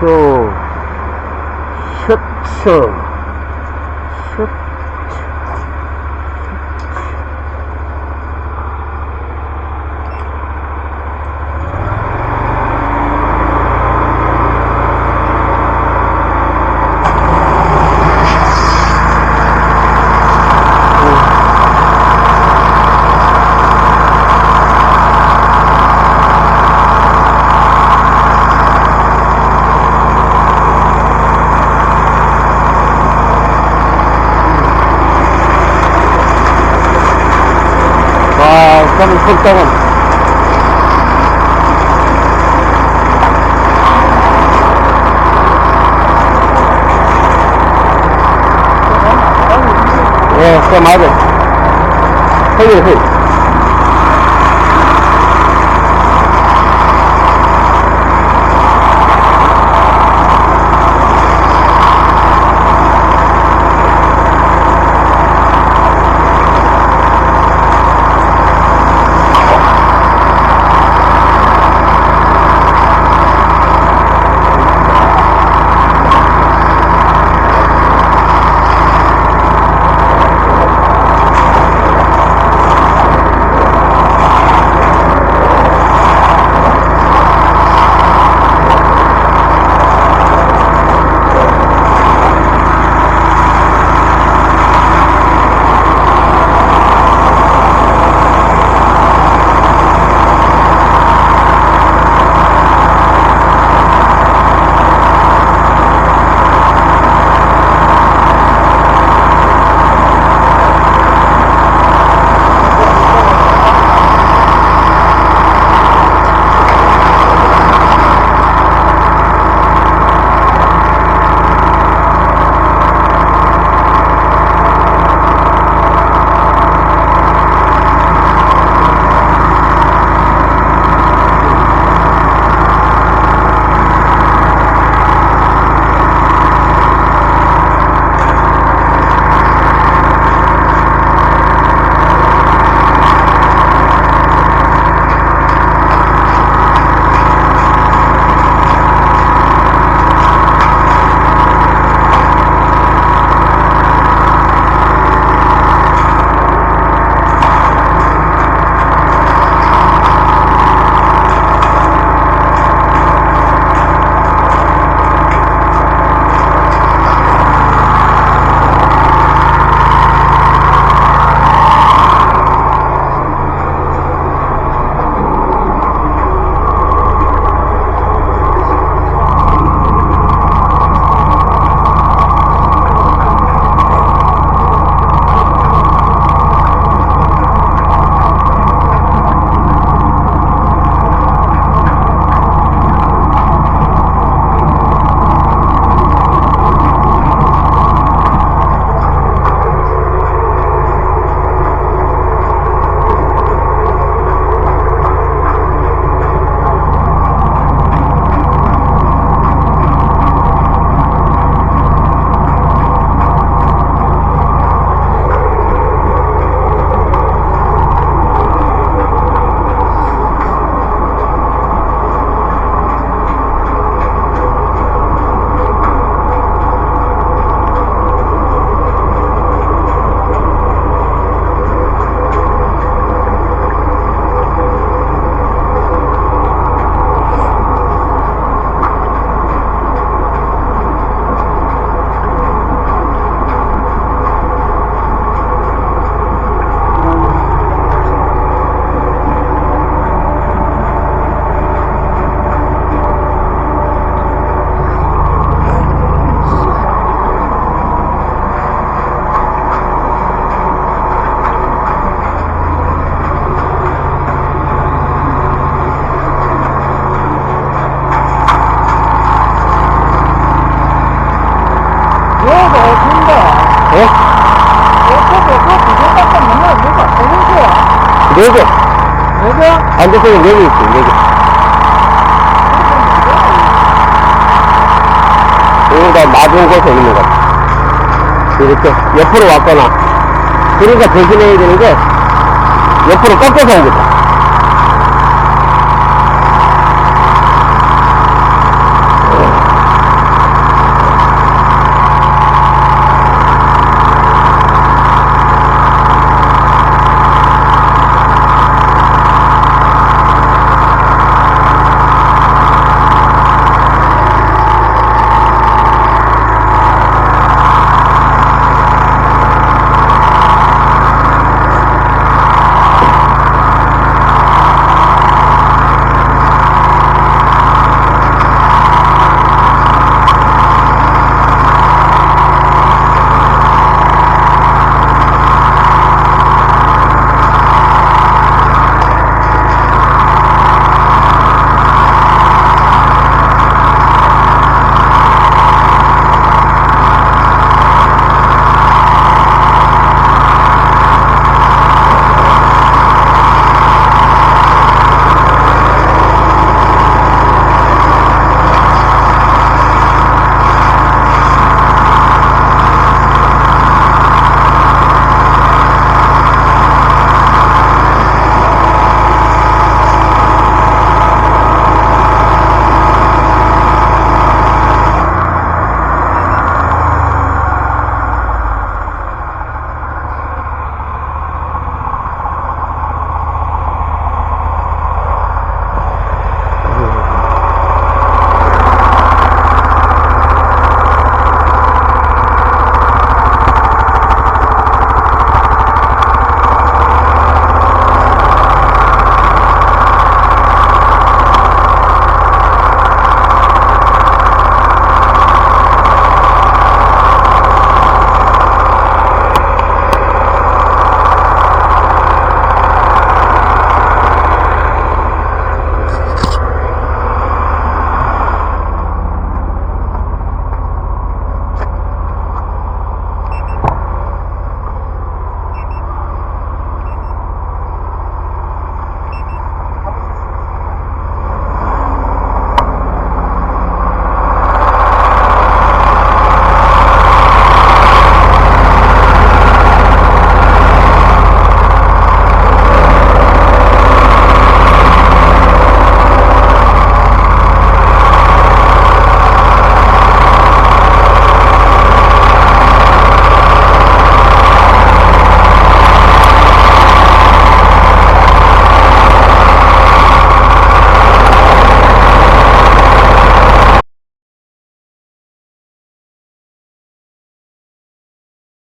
so xuất sở 我高啊。哎，干嘛的？可， 네개. 네개? 안대표는 네개 있지, 네개. 그러니까 맞은 곳에 있는 것 이렇게 옆으로 왔거나 그러니까 대신해야 되는 게 옆으로 꺾어서 오겠다